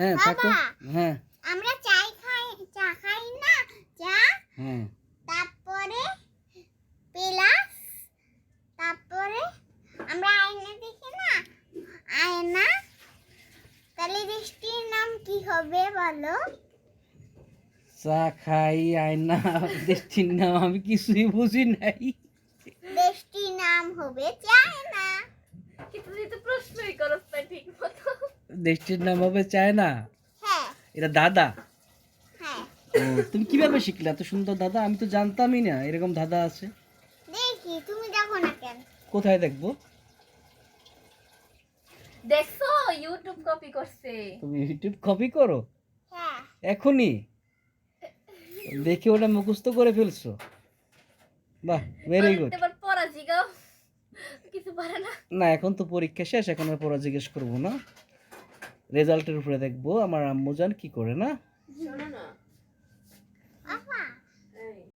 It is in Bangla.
হ্যাঁ থাকো বাবা। হ্যাঁ। আমরা চাই খাই চা খাই না চা হ্যাঁ। তারপরে প্লাস। তারপরে আমরা আয়না দেখি না? আয়না। তাহলে দেশটির নাম কি হবে বলো? চা খাই আয়না দেশটির নাম আমি কিছুই বুঝি নাই। দেশটির নাম হবে চায়না। কিন্তু তুই তো প্রশ্নই করস না ঠিক মতো দেশটির নাম হবে চায়না। হ্যাঁ। এটা দাদা। হ্যাঁ। ও তুমি কীভাবে শিখলে? এত সুন্দর দাদা আমি তো জানতামই না এরকম দাদা আছে। দেখি তুমি দেখো না কেন? কোথায় দেখব? দেখছ? ইউটিউব কপি করছে। তুমি ইউটিউব কপি করো? হ্যাঁ। এখনই? দেখে ওটা মুখস্থ করে ফেলছো। বাহ ভেরি গুড এবার পড়া জিগাও কিছু পারে না। না এখন তো পরীক্ষা শেষ এখন আর পড়া জিজ্ঞেস করব না। রেজাল্টের উপরে দেখব। আমার আম্মু জান কি করে না? না।